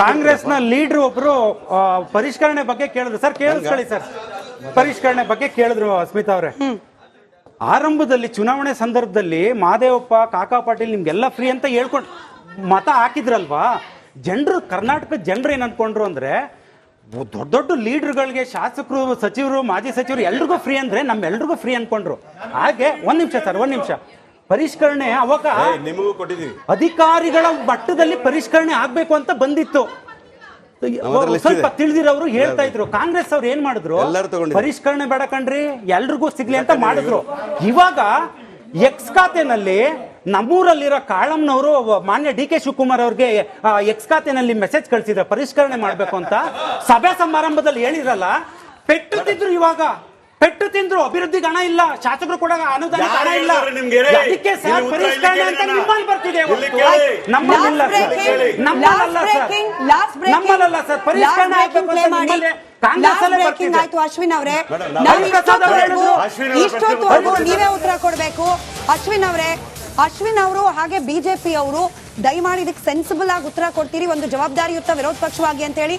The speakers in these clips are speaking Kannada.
ಕಾಂಗ್ರೆಸ್ನ ಲೀಡರ್ ಒಬ್ರು ಪರಿಷ್ಕರಣೆ ಬಗ್ಗೆ ಕೇಳಿದ್ರು. ಸರ್ ಕೇಳಿಸ್ಕೊಳ್ಳಿ ಸರ್. ಪರಿಷ್ಕರಣೆ ಬಗ್ಗೆ ಕೇಳಿದ್ರು ಸ್ಮಿತಾ ಅವರೇ. ಆರಂಭದಲ್ಲಿ ಚುನಾವಣೆ ಸಂದರ್ಭದಲ್ಲಿ ಮಾದೇವಪ್ಪ ಕಾಕಾ ಪಾಟೀಲ್ ನಿಮ್ಗೆಲ್ಲ ಫ್ರೀ ಅಂತ ಹೇಳ್ಕೊಂಡು ಮತ ಹಾಕಿದ್ರಲ್ವಾ? ಜನರು ಕರ್ನಾಟಕ ಜನರು ಏನ್ ಅನ್ಕೊಂಡ್ರು ಅಂದ್ರೆ ದೊಡ್ಡ ದೊಡ್ಡ ಲೀಡರ್ಗಳಿಗೆ ಶಾಸಕರು ಸಚಿವರು ಮಾಜಿ ಸಚಿವರು ಎಲ್ರಿಗೂ ಫ್ರೀ ಅಂದ್ರೆ ನಮ್ಮೆಲ್ರಿಗೂ ಫ್ರೀ ಅನ್ಕೊಂಡ್ರು. ಹಾಗೆ ಒಂದ್ ನಿಮಿಷ ಸರ್ ಒಂದ್ ನಿಮಿಷ. ಪರಿಷ್ಕರಣೆ ಅವಾಗ ನಿಮಗೂ ಕೊಟ್ಟಿದ್ದೀವಿ. ಅಧಿಕಾರಿಗಳ ಮಟ್ಟದಲ್ಲಿ ಪರಿಷ್ಕರಣೆ ಆಗ್ಬೇಕು ಅಂತ ಬಂದಿತ್ತು. ಸ್ವಲ್ಪ. ತಿಳಿದಿರೋರು ಹೇಳ್ತಾ ಇದ್ರು. ಕಾಂಗ್ರೆಸ್ ಅವ್ರು ಏನ್ ಮಾಡಿದ್ರು. ಪರಿಷ್ಕರಣೆ ಬೇಡ ಕಣ್ರಿ ಎಲ್ರಿಗೂ ಸಿಗ್ಲಿ ಅಂತ ಮಾಡಿದ್ರು. ಇವಾಗ ಎಕ್ಸ್ ಖಾತೆನಲ್ಲಿ ನಮ್ಮೂರಲ್ಲಿರೋ ಕಾಳಮ್ನವರು ಮಾನ್ಯ ಡಿ ಕೆ ಶಿವಕುಮಾರ್ ಅವ್ರಿಗೆ ಎಕ್ಸ್ ಖಾತೆನಲ್ಲಿ ಮೆಸೇಜ್ ಕಳ್ಸಿದ್ರೆ. ಪರಿಷ್ಕರಣೆ ಮಾಡ್ಬೇಕು ಅಂತ. ಸಭೆ ಸಮಾರಂಭದಲ್ಲಿ ಹೇಳಿರಲ್ಲ ಪೆಟ್ಟು ಇವಾಗ. ಪೆಟ್ಟು ತಿಂದ್ರು ಅಭಿವೃದ್ಧಿಗೆ ಹಣ ಇಲ್ಲ ಶಾಸಕರು ಕೂಡ ಅನುದಾನ ಹಣ ಇಲ್ಲ? ಅದಕ್ಕೆ ಸರ್ ಪರಿಷ್ಕರಣೆ ಅಂತ ನಿಮ್ಮಲ್ಲಿ ಬರ್ತಿದೆ Last ಸರ್. ನಮ್ಮ ನಮ್ಮಲ್ಲಲ್ಲ ಸರ್. ಸರ್. ಪರಿಷ್ಕರಣೆ ಆಗ್ಬೇಕು ಅಂತ. ನಿಮ್ಮಲ್ಲಿ ಕಾಂಗ್ರೆಸ್ Last ಅಲ್ಲೇ breaking ಆಯ್ತು ಅಶ್ವಿನ್ ಅವರೇ. ಇಷ್ಟೊತ್ತವರೆಗೂ ನೀವೇ ಉತ್ತರ ಕೊಡ್ಬೇಕು. ಅಶ್ವಿನ್ ಅವರೇ ಅಶ್ವಿನ್ ಅವರು ಹಾಗೆ ಬಿಜೆಪಿ ಅವರು ದಯಮಾಡಿ ಇದಕ್ಕೆ ಸೆನ್ಸಿಬಲ್ ಆಗಿ ಉತ್ತರ ಕೊಡ್ತೀರಿ, ಒಂದು ಜವಾಬ್ದಾರಿಯುತ ವಿರೋಧ ಪಕ್ಷವಾಗಿ ಅಂತ ಹೇಳಿ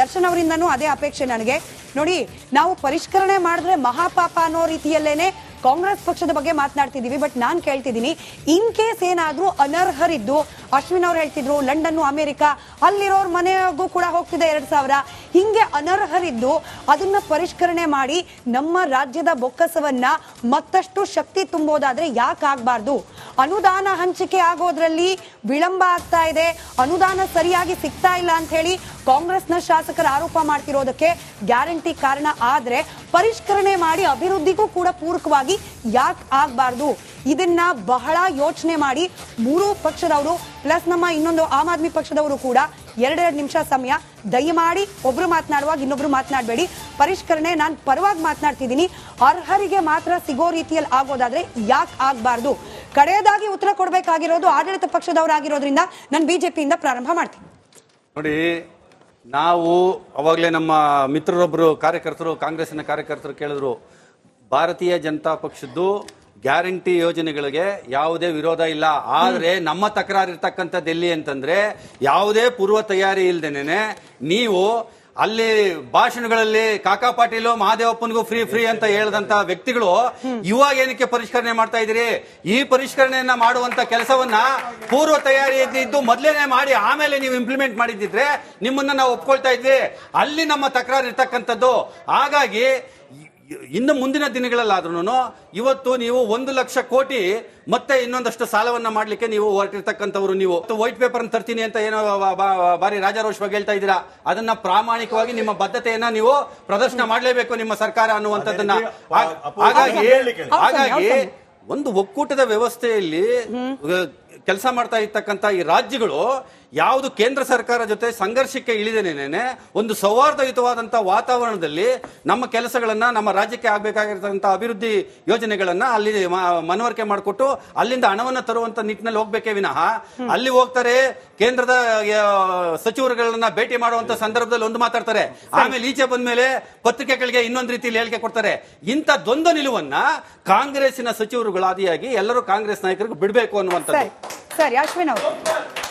ದರ್ಶನ್ ಅವರಿಂದನೂ ಅದೇ ಅಪೇಕ್ಷೆ ನನಗೆ. ನೋಡಿ, ನಾವು ಪರಿಷ್ಕರಣೆ ಮಾಡಿದ್ರೆ ಮಹಾಪಾಪ ಅನ್ನೋ ರೀತಿಯಲ್ಲೇನೆ ಕಾಂಗ್ರೆಸ್ ಪಕ್ಷದ ಬಗ್ಗೆ ಮಾತನಾಡ್ತಿದ್ದೀವಿ, ಬಟ್ ನಾನು ಕೇಳ್ತಿದ್ದೀನಿ ಇನ್ ಕೇಸ್ ಏನಾದರೂ ಅನರ್ಹರಿದ್ದು, ಅಶ್ವಿನ್ ಅವ್ರು ಹೇಳ್ತಿದ್ರು, ಲಂಡನ್ನು, ಅಮೆರಿಕ, ಅಲ್ಲಿರೋರ್ ಮನೆಗೂ ಕೂಡ ಹೋಗ್ತಿದೆ ಎರಡು ಸಾವಿರ, ಹಿಂಗೆ ಅನರ್ಹರಿದ್ದು, ಅದನ್ನ ಪರಿಷ್ಕರಣೆ ಮಾಡಿ ನಮ್ಮ ರಾಜ್ಯದ ಬೊಕ್ಕಸವನ್ನು ಮತ್ತಷ್ಟು ಶಕ್ತಿ ತುಂಬೋದಾದ್ರೆ ಯಾಕೆ ಆಗ್ಬಾರ್ದು ಅನುದಾನ ಹಂಚಿಕೆ ಆಗೋದ್ರಲ್ಲಿ ವಿಳಂಬ ಆಗ್ತಾ ಇದೆ. ಅನುದಾನ ಸರಿಯಾಗಿ ಸಿಗ್ತಾ ಇಲ್ಲ ಅಂತ ಹೇಳಿ ಕಾಂಗ್ರೆಸ್ನ ಶಾಸಕರ ಆರೋಪ ಮಾಡ್ತಿರೋದಕ್ಕೆ ಗ್ಯಾರಂಟಿ ಕಾರಣ ಆದ್ರೆ ಪರಿಷ್ಕರಣೆ ಮಾಡಿ ಅಭಿವೃದ್ಧಿಗೂ ಕೂಡ ಪೂರಕವಾಗಿ ಯಾಕೆ ಆಗಬಾರ್ದು? ಇದನ್ನ ಬಹಳ ಯೋಚನೆ ಮಾಡಿ ಮೂರು ಪಕ್ಷದವರು ಪ್ಲಸ್ ನಮ್ಮ ಇನ್ನೊಂದು ಆಮ್ ಆದ್ಮಿ ಪಕ್ಷದವರು ಕೂಡ ಎರಡೆರಡು ನಿಮಿಷ ಸಮಯ ದಯಮಾಡಿ ಒಬ್ರು ಮಾತನಾಡುವಾಗ ಇನ್ನೊಬ್ರು ಮಾತನಾಡಬೇಡಿ. ಪರಿಷ್ಕರಣೆ ನಾನು ಪರವಾಗಿ ಮಾತನಾಡ್ತಿದ್ದೀನಿ. ಅರ್ಹರಿಗೆ ಮಾತ್ರ ಸಿಗೋ ರೀತಿಯಲ್ಲಿ ಆಗೋದಾದ್ರೆ ಯಾಕೆ ಆಗ್ಬಾರ್ದು? ಕಡೆಯದಾಗಿ ಉತ್ತರ ಕೊಡಬೇಕಾಗಿರೋದು ಆಡಳಿತ ಪಕ್ಷದವರಾಗಿರೋದ್ರಿಂದ ನಾನು ಬಿಜೆಪಿಯಿಂದ ಪ್ರಾರಂಭ ಮಾಡ್ತೀನಿ. ನೋಡಿ ನಾವು ಅವಾಗಲೇ ನಮ್ಮ ಮಿತ್ರರೊಬ್ಬರು ಕಾರ್ಯಕರ್ತರು ಕಾಂಗ್ರೆಸ್ನ ಕಾರ್ಯಕರ್ತರು ಕೇಳಿದ್ರು ಭಾರತೀಯ ಜನತಾ ಪಕ್ಷದ್ದು ಗ್ಯಾರಂಟಿ ಯೋಜನೆಗಳಿಗೆ ಯಾವುದೇ ವಿರೋಧ ಇಲ್ಲ. ಆದರೆ ನಮ್ಮ ತಕರಾರು ಇರ್ತಕ್ಕಂಥದ್ದು ಎಲ್ಲಿ ಅಂತಂದ್ರೆ ಯಾವುದೇ ಪೂರ್ವ ತಯಾರಿ ಇಲ್ದೇನೆ ನೀವು ಅಲ್ಲಿ ಭಾಷಣಗಳಲ್ಲಿ ಕಾಕಾ ಪಾಟೀಲು ಮಹಾದೇವಪ್ಪನಿಗೂ ಫ್ರೀ ಫ್ರೀ ಅಂತ ಹೇಳಿದಂತ ವ್ಯಕ್ತಿಗಳು ಇವಾಗ ಏನಕ್ಕೆ ಪರಿಷ್ಕರಣೆ ಮಾಡ್ತಾ ಇದ್ದೀರಿ? ಈ ಪರಿಷ್ಕರಣೆಯನ್ನ ಮಾಡುವಂತ ಕೆಲಸವನ್ನ ಪೂರ್ವ ತಯಾರಿ ಇದ್ದು ಮೊದಲೇನೆ ಮಾಡಿ ಆಮೇಲೆ ನೀವು ಇಂಪ್ಲಿಮೆಂಟ್ ಮಾಡಿದ್ದಿದ್ರೆ ನಿಮ್ಮನ್ನ ನಾವು ಒಪ್ಕೊಳ್ತಾ ಇದ್ವಿ. ಅಲ್ಲಿ ನಮ್ಮ ತಕರಾರು ಇರ್ತಕ್ಕಂಥದ್ದು. ಹಾಗಾಗಿ ಇನ್ನು ಮುಂದಿನ ದಿನಗಳಲ್ಲಾದ್ರೂ ಇವತ್ತು ನೀವು ಒಂದು ಲಕ್ಷ ಕೋಟಿ ಮತ್ತೆ ಇನ್ನೊಂದಷ್ಟು ಸಾಲವನ್ನ ಮಾಡ್ಲಿಕ್ಕೆ ನೀವು ಹೊರಟಿರ್ತಕ್ಕಂಥವ್ರು ನೀವು. ವೈಟ್ ಪೇಪರ್ ತರ್ತೀನಿ ಅಂತ ಏನೋ ಬಾರಿ ರಾಜಾರೋಷವಾಗಿ ಹೇಳ್ತಾ ಇದ್ದೀರಾ? ಅದನ್ನ ಪ್ರಾಮಾಣಿಕವಾಗಿ ನಿಮ್ಮ ಬದ್ಧತೆಯನ್ನ ನೀವು ಪ್ರದರ್ಶನ ಮಾಡಲೇಬೇಕು ನಿಮ್ಮ ಸರ್ಕಾರ ಅನ್ನುವಂಥದ್ದನ್ನ. ಹಾಗಾಗಿ ಹೇಳ್ಲಿಕ್ಕೆ. ಹಾಗಾಗಿ ಒಂದು ಒಕ್ಕೂಟದ ವ್ಯವಸ್ಥೆಯಲ್ಲಿ ಕೆಲಸ ಮಾಡ್ತಾ ಇರ್ತಕ್ಕಂಥ ಈ ರಾಜ್ಯಗಳು ಯಾವುದು ಕೇಂದ್ರ ಸರ್ಕಾರ ಜೊತೆ ಸಂಘರ್ಷಕ್ಕೆ ಇಳಿದೇನೆ ಒಂದು ಸೌಹಾರ್ದಯುತವಾದಂಥ ವಾತಾವರಣದಲ್ಲಿ ನಮ್ಮ ಕೆಲಸಗಳನ್ನ ನಮ್ಮ ರಾಜ್ಯಕ್ಕೆ ಆಗಬೇಕಾಗಿರ್ತಕ್ಕಂಥ ಅಭಿವೃದ್ಧಿ ಯೋಜನೆಗಳನ್ನ ಅಲ್ಲಿ ಮನವರಿಕೆ ಮಾಡಿಕೊಟ್ಟು ಅಲ್ಲಿಂದ ಹಣವನ್ನ ತರುವಂತ ನಿಟ್ಟಿನಲ್ಲಿ ಹೋಗ್ಬೇಕೇ ವಿನಃ ಅಲ್ಲಿ ಹೋಗ್ತಾರೆ ಕೇಂದ್ರದ ಸಚಿವರುಗಳನ್ನ ಭೇಟಿ ಮಾಡುವಂತ ಸಂದರ್ಭದಲ್ಲಿ ಒಂದು ಮಾತಾಡ್ತಾರೆ. ಆಮೇಲೆ ಈಚೆ ಬಂದ ಮೇಲೆ ಪತ್ರಿಕೆಗಳಿಗೆ ಇನ್ನೊಂದು ರೀತಿಯಲ್ಲಿ ಹೇಳಿಕೆ ಕೊಡ್ತಾರೆ. ಇಂಥ ದ್ವಂದ್ವ ನಿಲುವನ್ನ ಕಾಂಗ್ರೆಸ್ಸಿನ ಸಚಿವರುಗಳಾದಿಯಾಗಿ ಎಲ್ಲರೂ ಕಾಂಗ್ರೆಸ್ ನಾಯಕರಿಗೆ ಬಿಡಬೇಕು ಅನ್ನುವಂಥದ್ದು. ಸರಿ ಅಶ್ವಿನ್ ಅವರು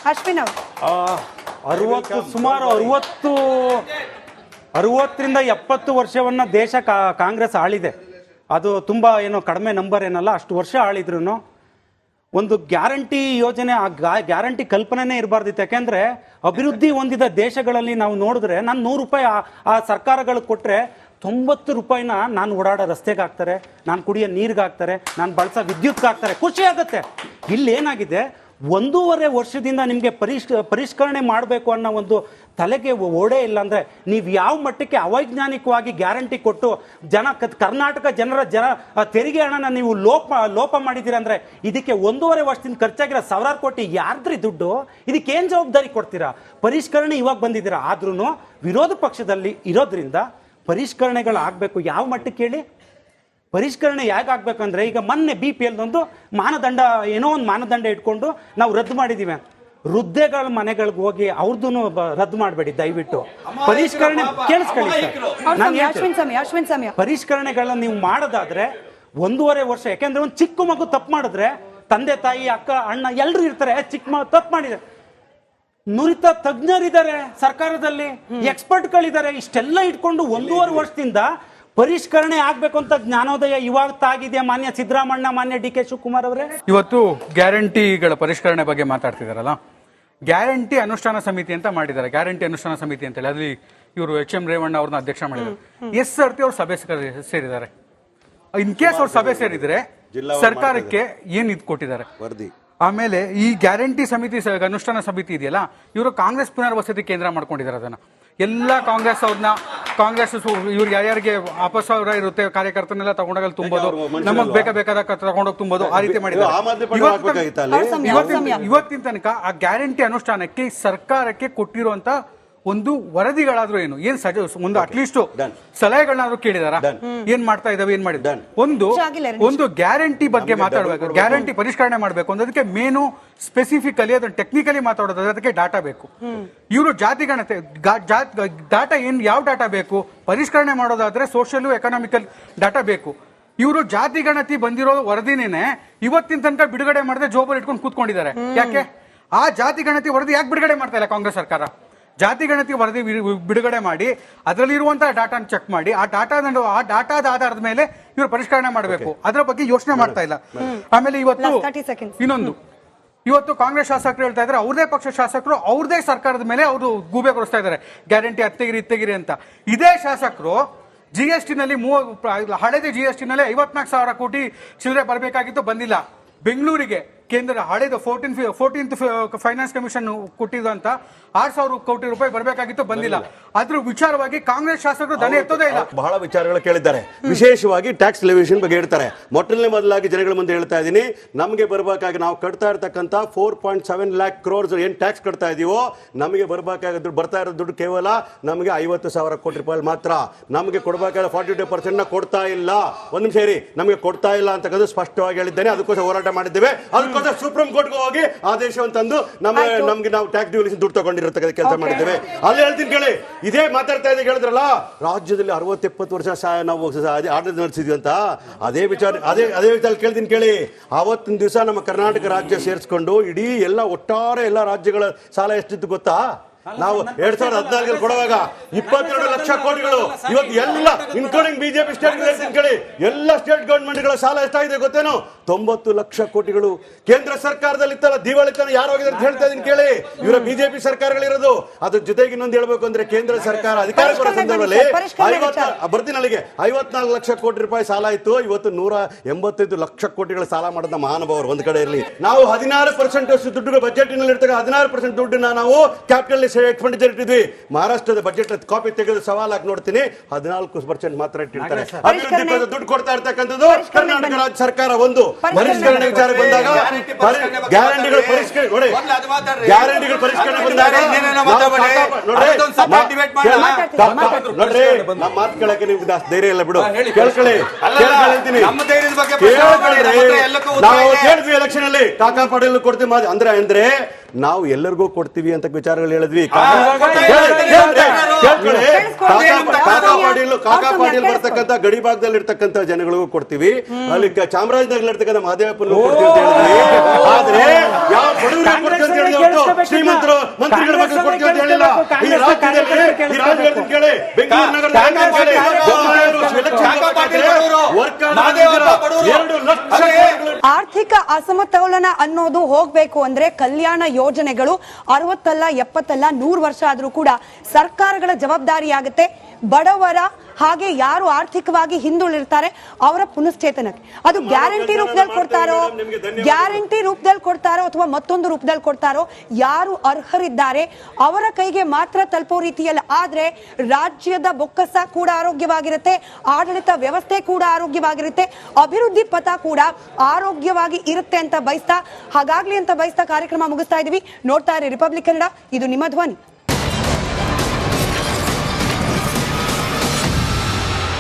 ಅಶ್ವಿನ್ ಅವರು ಅರವತ್ತು, ಸುಮಾರು ಅರವತ್ತು, ಅರವತ್ತರಿಂದ ಎಪ್ಪತ್ತು ವರ್ಷವನ್ನ ದೇಶ ಕಾಂಗ್ರೆಸ್ ಆಳಿದೆ. ಅದು ತುಂಬಾ ಏನೋ ಕಡಿಮೆ ನಂಬರ್ ಏನಲ್ಲ, ಅಷ್ಟು ವರ್ಷ ಆಳಿದ್ರು ಒಂದು ಗ್ಯಾರಂಟಿ ಯೋಜನೆ, ಆ ಗ್ಯಾರಂಟಿ ಕಲ್ಪನೆನೇ ಇರಬಾರ್ದಿತ್ತು. ಯಾಕೆಂದ್ರೆ ಅಭಿವೃದ್ಧಿ ಹೊಂದಿದ ದೇಶಗಳಲ್ಲಿ ನಾವು ನೋಡಿದ್ರೆ ನಾನು ನೂರು ರೂಪಾಯಿ ಆ- ಸರ್ಕಾರಗಳು ಕೊಟ್ಟರೆ ತೊಂಬತ್ತು ರೂಪಾಯಿನ ನಾನು ಓಡಾಡೋ ರಸ್ತೆಗೆ ಹಾಕ್ತಾರೆ, ನಾನು ಕುಡಿಯೋ ನೀರಿಗೆ ಹಾಕ್ತಾರೆ, ನಾನು ಬಳಸೋ ವಿದ್ಯುತ್ಗೆ ಹಾಕ್ತಾರೆ. ಖುಷಿ ಆಗುತ್ತೆ. ಇಲ್ಲಿ ಏನಾಗಿದೆ ಒಂದೂವರೆ ವರ್ಷದಿಂದ ನಿಮಗೆ ಪರಿಷ್ ಪರಿಷ್ಕರಣೆ ಮಾಡಬೇಕು ಅನ್ನೋ ಒಂದು ತಲೆಗೆ ಓಡೇ ಇಲ್ಲ ಅಂದರೆ ನೀವು ಯಾವ ಮಟ್ಟಕ್ಕೆ ಅವೈಜ್ಞಾನಿಕವಾಗಿ ಗ್ಯಾರಂಟಿ ಕೊಟ್ಟು ಜನ ಕರ್ನಾಟಕ ಜನರ ಜನ ತೆರಿಗೆ ಹಣನ ನೀವು ಲೋಪ ಲೋಪ ಮಾಡಿದ್ದೀರಾ ಅಂದರೆ ಇದಕ್ಕೆ ಒಂದೂವರೆ ವರ್ಷದಿಂದ ಖರ್ಚಾಗಿರೋ ಸಾವಿರಾರು ಕೋಟಿ ಯಾರ್ದ್ರಿ ದುಡ್ಡು? ಇದಕ್ಕೆ ಏನು ಜವಾಬ್ದಾರಿ ಕೊಡ್ತೀರಾ? ಪರಿಷ್ಕರಣೆ ಇವಾಗ ಬಂದಿದ್ದೀರಾ. ಆದ್ರೂ ವಿರೋಧ ಪಕ್ಷದಲ್ಲಿ ಇರೋದ್ರಿಂದ ಪರಿಷ್ಕರಣೆಗಳು ಆಗಬೇಕು ಯಾವ ಮಟ್ಟಕ್ಕೆ ಹೇಳಿ? ಪರಿಷ್ಕರಣೆ ಯಾಕೆ ಆಗ್ಬೇಕಂದ್ರೆ ಈಗ ಮೊನ್ನೆ ಬಿ ಪಿ ಎಲ್ದೊಂದು ಮಾನದಂಡ ಏನೋ ಒಂದು ಮಾನದಂಡ ಇಟ್ಕೊಂಡು ನಾವು ರದ್ದು ಮಾಡಿದೀವಿ. ವೃದ್ಧೆಗಳ ಮನೆಗಳಿಗೆ ಹೋಗಿ ಅವ್ರದ್ದು ರದ್ದು ಮಾಡಬೇಡಿ ದಯವಿಟ್ಟು. ಪರಿಷ್ಕರಣೆ ಕೇಳಿಸ್ಕೊಳ್ಳಿ ಪರಿಷ್ಕರಣೆಗಳನ್ನ ನೀವು ಮಾಡೋದಾದ್ರೆ ಒಂದೂವರೆ ವರ್ಷ ಯಾಕೆಂದ್ರೆ ಒಂದು ಚಿಕ್ಕ ಮಗು ತಪ್ಪು ಮಾಡಿದ್ರೆ ತಂದೆ ತಾಯಿ ಅಕ್ಕ ಅಣ್ಣ ಎಲ್ಲರೂ ಇರ್ತಾರೆ. ಚಿಕ್ಕ ಮಗು ತಪ್ಪು ಮಾಡಿದೆ. ನುರಿತ ತಜ್ಞರಿದ್ದಾರೆ ಸರ್ಕಾರದಲ್ಲಿ. ಎಕ್ಸ್ಪರ್ಟ್ಗಳಿದ್ದಾರೆ ಇಷ್ಟೆಲ್ಲ ಇಟ್ಕೊಂಡು ಒಂದೂವರೆ ವರ್ಷದಿಂದ ಪರಿಷ್ಕರಣೆ ಆಗ್ಬೇಕು ಅಂತ ಜ್ಞಾನೋದಯ ಇವಾಗ ತಾಗಿದೆ ಮಾನ್ಯ ಸಿದ್ದರಾಮಣ್ಣ ಮಾನ್ಯ ಡಿ ಕೆ ಶಿವಕುಮಾರ್ ಅವರೇ. ಇವತ್ತು ಗ್ಯಾರಂಟಿಗಳ ಪರಿಷ್ಕರಣೆ ಬಗ್ಗೆ ಮಾತಾಡ್ತಿದಾರಲ್ಲ? ಗ್ಯಾರಂಟಿ ಅನುಷ್ಠಾನ ಸಮಿತಿ ಅಂತ ಮಾಡಿದ್ದಾರೆ. ಗ್ಯಾರಂಟಿ ಅನುಷ್ಠಾನ ಸಮಿತಿ ಅಂತೇಳಿ. ಅಲ್ಲಿ ಇವರು ಎಚ್ ಎಂ ರೇವಣ್ಣ ಅವ್ರನ್ನ ಅಧ್ಯಕ್ಷ ಮಾಡಿದ್ದಾರೆ. ಎಸ್ ಸರ್ತಿ ಅವ್ರು ಸಭೆ ಸೇರಿದ್ದಾರೆ. ಇನ್ ಕೇಸ್ ಅವ್ರು ಸಭೆ ಸೇರಿದ್ರೆ ಸರ್ಕಾರಕ್ಕೆ ಏನ್ ಇದು ಕೊಟ್ಟಿದ್ದಾರೆ? ವರದಿ. ಆಮೇಲೆ ಈ ಗ್ಯಾರಂಟಿ ಸಮಿತಿ ಅನುಷ್ಠಾನ ಸಮಿತಿ ಇದೆಯಲ್ಲ ಇವರು ಕಾಂಗ್ರೆಸ್ ಪುನರ್ವಸತಿ ಕೇಂದ್ರ ಮಾಡ್ಕೊಂಡಿದ್ದಾರೆ ಅದನ್ನ. ಎಲ್ಲ ಕಾಂಗ್ರೆಸ್ ಅವ್ರನ್ನ ಕಾಂಗ್ರೆಸ್ ಇವ್ರು ಯಾರ್ಯಾರಿಗೆ ಅವರ ಇರುತ್ತೆ ಕಾರ್ಯಕರ್ತನೆಲ್ಲ ತಗೊಂಡೋಗಿ ತುಂಬೋದು? ನಮಗ್ ಬೇಕಾ ಬೇಕಾದ ತಗೊಂಡೋಗಿ ತುಂಬೋದು ಆ ರೀತಿ ಮಾಡಿದ್ದಾರೆ. ಇವತ್ತಿನ ತನಕ ಆ ಗ್ಯಾರಂಟಿ ಅನುಷ್ಠಾನಕ್ಕೆ ಸರ್ಕಾರಕ್ಕೆ ಕೊಟ್ಟಿರುವಂತ ಒಂದು ವರದಿಗಳಾದ್ರೂ ಏನು? ಏನ್ ಒಂದು ಅಟ್ಲೀಸ್ಟ್. ಸಲಹೆಗಳನ್ನಾದ್ರೂ ಕೇಳಿದಾರ? ಏನ್ ಮಾಡ್ತಾ ಇದಾವೆ ಏನ್ ಮಾಡಿದ ಒಂದು ಒಂದು ಗ್ಯಾರಂಟಿ ಬಗ್ಗೆ ಮಾತಾಡಬೇಕು. ಗ್ಯಾರಂಟಿ ಪರಿಷ್ಕರಣೆ ಮಾಡಬೇಕು. ಅನ್ನೋದಕ್ಕೆ ಮೇನು ಸ್ಪೆಸಿಫಿಕಲಿ ಅದನ್ನ ಟೆಕ್ನಿಕಲಿ ಮಾತಾಡೋದಾದ್ರೆ ಅದಕ್ಕೆ ಡಾಟಾ ಬೇಕು. ಇವರು ಜಾತಿ ಗಣತೆ ಡಾಟಾ ಏನ್ ಯಾವ ಡಾಟಾ ಬೇಕು? ಪರಿಷ್ಕರಣೆ ಮಾಡೋದಾದ್ರೆ ಸೋಷಿಯಲ್ ಎಕನಾಮಿಕಲ್ ಡಾಟಾ ಬೇಕು. ಇವರು ಜಾತಿ ಗಣತಿ ಬಂದಿರೋ ವರದಿನೇನೆ ಇವತ್ತಿನ ತನಕ ಬಿಡುಗಡೆ ಮಾಡದೆ ಜೋಬಲ್ಲಿ ಇಟ್ಕೊಂಡು ಕೂತ್ಕೊಂಡಿದ್ದಾರೆ. ಯಾಕೆ? ಆ ಜಾತಿ ಗಣತಿ ವರದಿ ಯಾಕೆ ಬಿಡುಗಡೆ ಮಾಡ್ತಾ ಇಲ್ಲ ಕಾಂಗ್ರೆಸ್ ಸರ್ಕಾರ? ಜಾತಿ ಗಣತಿ ವರದಿ ಬಿಡುಗಡೆ ಮಾಡಿ ಅದರಲ್ಲಿರುವಂತಹ ಡಾಟಾ ಚೆಕ್ ಮಾಡಿ ಆ ಡಾಟಾ ಆ ಡಾಟಾದ ಆಧಾರದ ಮೇಲೆ ಇವರು ಪರಿಷ್ಕರಣೆ ಮಾಡಬೇಕು. ಅದರ ಬಗ್ಗೆ ಯೋಚನೆ ಮಾಡ್ತಾ ಇಲ್ಲ. ಆಮೇಲೆ ಇವತ್ತು Last 30 seconds. ಇನ್ನೊಂದು. ಇವತ್ತು ಕಾಂಗ್ರೆಸ್ ಶಾಸಕರು ಹೇಳ್ತಾ ಇದ್ದಾರೆ ಅವ್ರದೇ ಪಕ್ಷ ಶಾಸಕರು ಅವ್ರದೇ ಸರ್ಕಾರದ ಮೇಲೆ ಅವರು ಗೂಬೆ ಕೊಡಿಸ್ತಾ ಇದ್ದಾರೆ. ಗ್ಯಾರಂಟಿ ಅತ್ತೆಗಿರಿ ಇತ್ತೆಗಿರಿ ಅಂತ. ಇದೇ ಶಾಸಕರು ಜಿ ಎಸ್ ಟಿನಲ್ಲಿ ಮೂವ ಹಳೆದ ಜಿ ಎಸ್ ಟಿನಲ್ಲಿ ಐವತ್ನಾಲ್ಕು ಸಾವಿರ ಕೋಟಿ ಚಿಲ್ಲರೆ ಬರಬೇಕಾಗಿತ್ತು ಬಂದಿಲ್ಲ. ಬೆಂಗಳೂರಿಗೆ. ಕೇಂದ್ರ ಹಳೆದು ಫೋರ್ಟೀನ್ ಫೋರ್ಟೀನ್ತ್ ಫೈನಾನ್ಸ್ ಕಮಿಷನ್ ಕೊಟ್ಟಿದಂತ ಆರ್ ಸಾವಿರ ಕೋಟಿ ರೂಪಾಯಿ ಬರಬೇಕಾಗಿತ್ತು ಬಂದಿಲ್ಲ. ಅದ್ರ ವಿಚಾರವಾಗಿ ಕಾಂಗ್ರೆಸ್ ಶಾಸಕರು ದನ ಎತ್ತೋದೇ ಇಲ್ಲ. ಬಹಳ ವಿಚಾರಗಳು ಕೇಳಿದ್ದಾರೆ. ವಿಶೇಷವಾಗಿ ಟ್ಯಾಕ್ಸ್ ಲೆವಿಷನ್ ಬಗ್ಗೆ ಹೇಳ್ತಾರೆ. ಮೊಟ್ಟನೇ ಮೊದಲಾಗಿ ಜನಗಳ ಮುಂದೆ ಹೇಳ್ತಾ ಇದ್ದೀನಿ. ನಮಗೆ ಬರಬೇಕಾಗಿ ನಾವು ಕಟ್ತಾ ಇರತಕ್ಕಂತ four point seven lakh crores ಏನು ಟ್ಯಾಕ್ಸ್ ಕಟ್ತಾ ಇದೀವೋ ನಮಗೆ ಬರಬೇಕಾಗಿ ದುಡ್ಡು ಬರ್ತಾ ಇರೋ ದುಡ್ಡು ಕೇವಲ ನಮಗೆ ಐವತ್ತು ಸಾವಿರ ಕೋಟಿ ರೂಪಾಯಿ ಮಾತ್ರ. ನಮಗೆ ಕೊಡಬೇಕಾದ ಫಾರ್ಟಿ ಟು ಪರ್ಸೆಂಟ್ನ ಕೊಡ್ತಾ ಇಲ್ಲ. ಒಂದು ನಿಮಿಷ ಇರಿ. ನಮಗೆ ಕೊಡ್ತಾ ಇಲ್ಲ ಅಂತಕ್ಕಂಥ ಸ್ಪಷ್ಟವಾಗಿ ಹೇಳಿದ್ದೇನೆ. ಅದಕ್ಕೋಸ್ಕರ ಹೋರಾಟ ಮಾಡಿದ್ದೇವೆ. ಅದಕ್ಕೋಸ್ಕರ ಸುಪ್ರೀಂ ಕೋರ್ಟ್ಗೆ ಹೋಗಿ ಆದೇಶವನ್ನು ತಂದು ನಮ್ಮ. ನಮ್ಗೆ ನಾವು ಟ್ಯಾಕ್ಸ್ ಡ್ಯೂಲಿಸಿ ದುಡ್ಡು ತಗೊಂಡಿರತಕ್ಕಂಥ ಕೆಲಸ. ಮಾಡಿದ್ದೇವೆ. ಅಲ್ಲಿ ಹೇಳ್ತೀನಿ ಕೇಳಿ. ಇದೇ ಮಾತಾಡ್ತಾ ಇದ್ದೆ ಹೇಳಿದ್ರಲ್ಲ ರಾಜ್ಯದಲ್ಲಿ ಅರವತ್ತೆಪ್ಪತ್ತು ವರ್ಷ ಸಹಾಯ ನಾವು ಆಡಳಿತ ನಡೆಸಿದ್ವಿ ಅಂತ ಅದೇ ವಿಚಾರ ಅದೇ ಅದೇ ವಿಚಾರ ಕೇಳ್ತೀನಿ ಕೇಳಿ. ಆವತ್ತಿನ ದಿವಸ ನಮ್ಮ ಕರ್ನಾಟಕ ರಾಜ್ಯ ಸೇರಿಸ್ಕೊಂಡು ಇಡೀ ಎಲ್ಲ ಒಟ್ಟಾರೆ ಎಲ್ಲ ರಾಜ್ಯಗಳ ಸಾಲ ಎಷ್ಟಿತ್ತು ಗೊತ್ತಾ? ನಾವು ಎರಡ್ ಸಾವಿರದ ಹದಿನಾಲ್ಕರಲ್ಲಿ ಕೊಡುವಾಗ ಇಪ್ಪತ್ತೆರಡು ಲಕ್ಷ ಕೋಟಿಗಳು. ಇವತ್ತು ಎಲ್ಲ ಇನ್ಕ್ಲೂಡಿಂಗ್ ಬಿಜೆಪಿ ಸ್ಟೇಟ್ ಕೇಳಿ ಎಲ್ಲ ಸ್ಟೇಟ್ ಗವರ್ಮೆಂಟ್ಗಳ ಸಾಲ ಎಷ್ಟಾಗಿದೆ ಗೊತ್ತೇನೋ? ತೊಂಬತ್ತು ಲಕ್ಷ ಕೋಟಿಗಳು. ಕೇಂದ್ರ ಸರ್ಕಾರದಲ್ಲಿ ಇತ್ತಲ್ಲ ದಿವಾಳಿತನ ಯಾರು ಹೋಗಿದೆ ಅಂತ ಹೇಳ್ತಾ ಇದ್ದೀನಿ ಕೇಳಿ. ಇವರ ಬಿಜೆಪಿ ಸರ್ಕಾರಗಳಿರೋದು. ಅದ್ರ ಜೊತೆಗೆ ಇನ್ನೊಂದು ಹೇಳ್ಬೇಕು ಅಂದ್ರೆ ಕೇಂದ್ರ ಸರ್ಕಾರ ಅಧಿಕಾರ ಬರೋ ಸಂದರ್ಭದಲ್ಲಿ ಬರ್ತೀನಿ ಅಲ್ಲಿಗೆ. ಐವತ್ನಾಲ್ಕು ಲಕ್ಷ ಕೋಟಿ ರೂಪಾಯಿ ಸಾಲ ಇತ್ತು. ಇವತ್ತು ನೂರ ಎಂಬತ್ತೈದು ಲಕ್ಷ ಕೋಟಿಗಳ ಸಾಲ ಮಾಡಿದ ಮಹಾನುಭಾವರು ಒಂದ್ ಕಡೆ ಇರಲಿ. ನಾವು ಹದಿನಾರು ಪರ್ಸೆಂಟ್ ಅಷ್ಟು ದುಡ್ಡು ಬಜೆಟ್ನಲ್ಲಿ ಇರ್ತಕ್ಕ ಹದಿನಾರು ಪರ್ಸೆಂಟ್ ದುಡ್ಡನ್ನ ನಾವು ಕ್ಯಾಪಿಟಲ್ ಎಕ್ಸ್ಪೆಂಡಿಚರ್ ಇಟ್ಟಿದ್ವಿ ಮಹಾರಾಷ್ಟ್ರದ ಬಜೆಟ್ ಕಾಪಿ ತೆಗೆದು ಸವಾಲಾಗಿ ನೋಡ್ತೀನಿ. ಹದಿನಾಲ್ಕು ಪರ್ಸೆಂಟ್ ಮಾತ್ರ ಇಟ್ಟಿರ್ತಾರೆ. ಅಭಿವೃದ್ಧಿ ದುಡ್ಡು ಕೊಡ್ತಾ ಇರ್ತಕ್ಕಂಥದ್ದು ಕರ್ನಾಟಕ ರಾಜ್ಯ ಸರ್ಕಾರ ಒಂದು. ಪರಿಷ್ಕರಣೆ ವಿಚಾರ ಬಂದಾಗ ಗ್ಯಾರಂಟಿಗಳು ಪರಿಷ್ಕರಣೆ ನೋಡಿ. ಗ್ಯಾರಂಟಿಗಳು ಪರಿಷ್ಕರಣೆ ಬಂದಾಗ ನೋಡ್ರಿ, ನಮ್ಮ ಮಾತು ಕೇಳಕ್ಕೆ ನಿಮ್ಗೆ ಧೈರ್ಯ ಇಲ್ಲ ಬಿಡು. ಕೇಳ್ಕೊಳ್ಳಿ. ಉತ್ತರ ನಾವು. ಕೇಳಿದ್ವಿ ಎಲೆಕ್ಷನ್ ಅಲ್ಲಿ. ಕಾಕಾ ಪಾಟೀಲ್ ಕೊಡ್ತೀವಿ ಅಂದ್ರೆ ಅಂದ್ರೆ ನಾವು ಎಲ್ಲರಿಗೂ ಕೊಡ್ತೀವಿ ಅಂತ ವಿಚಾರಗಳು ಹೇಳಿದ್ವಿ. ಕಾಕಾ-. ಪಾಟೀಲ್. ಬರ್ತಕ್ಕಂಥ ಗಡಿ ಭಾಗದಲ್ಲಿ ಇರ್ತಕ್ಕಂಥ ಜನಗಳಿಗೂ ಕೊಡ್ತೀವಿ. ಅಲ್ಲಿ ಚಾಮರಾಜನಗರ ಇರ್ತಕ್ಕಂಥ ಮಹದೇವಪ್ಪನ ಕೊಡ್ತೀವಿ ಅಂತ ಹೇಳಿದ್ವಿ. ಆದ್ರೆ ಯಾವ ಬಡವರಿಗೆ ಕೊಡ್ತೀವಿ ಅಂತ ಹೇಳಿದ್ರು ಶ್ರೀಮಂತರು ಮಂತ್ರಿಗಳ ಬಗ್ಗೆ ಆರ್ಥಿಕ ಅಸಮತೋಲನ ಅನ್ನೋದು ಹೋಗ್ಬೇಕು ಅಂದ್ರೆ ಕಲ್ಯಾಣ ಯೋಜನೆಗಳು ಅರವತ್ತಲ್ಲ ಎಪ್ಪತ್ತಲ್ಲ ನೂರು ವರ್ಷ ಆದ್ರೂ ಕೂಡ ಸರ್ಕಾರಗಳ ಜವಾಬ್ದಾರಿ ಆಗುತ್ತೆ ಬಡವರ ಹಾಗೆ ಯಾರು ಆರ್ಥಿಕವಾಗಿ ಹಿಂದುಳಿರ್ತಾರೆ ಅವರ ಪುನಶ್ಚೇತನಕ್ಕೆ. ಅದು ಗ್ಯಾರಂಟಿ ರೂಪದಲ್ಲಿ ಕೊಡ್ತಾರೋ ಗ್ಯಾರಂಟಿ ರೂಪದಲ್ಲಿ ಕೊಡ್ತಾರೋ ಅಥವಾ ಮತ್ತೊಂದು ರೂಪದಲ್ಲಿ ಕೊಡ್ತಾರೋ ಯಾರು ಅರ್ಹರಿದ್ದಾರೆ ಅವರ ಕೈಗೆ ಮಾತ್ರ ತಲುಪೋ ರೀತಿಯಲ್ಲಿ ಆದ್ರೆ ರಾಜ್ಯದ ಬೊಕ್ಕಸ ಕೂಡ ಆರೋಗ್ಯವಾಗಿರುತ್ತೆ ಆಡಳಿತ ವ್ಯವಸ್ಥೆ ಕೂಡ ಆರೋಗ್ಯವಾಗಿರುತ್ತೆ ಅಭಿವೃದ್ಧಿ ಪಥ ಕೂಡ ಆರೋಗ್ಯವಾಗಿ ಇರುತ್ತೆ ಅಂತ ಬಯಸ್ತಾ ಹಾಗಾಗ್ಲಿ ಅಂತ ಬಯಸ್ತಾ ಕಾರ್ಯಕ್ರಮ ಮುಗಿಸ್ತಾ ಇದೀವಿ ನೋಡ್ತಾ ಇರಿ ರಿಪಬ್ಲಿಕ್ ಕನ್ನಡ ಇದು ನಿಮ್ಮ ಧ್ವನಿ.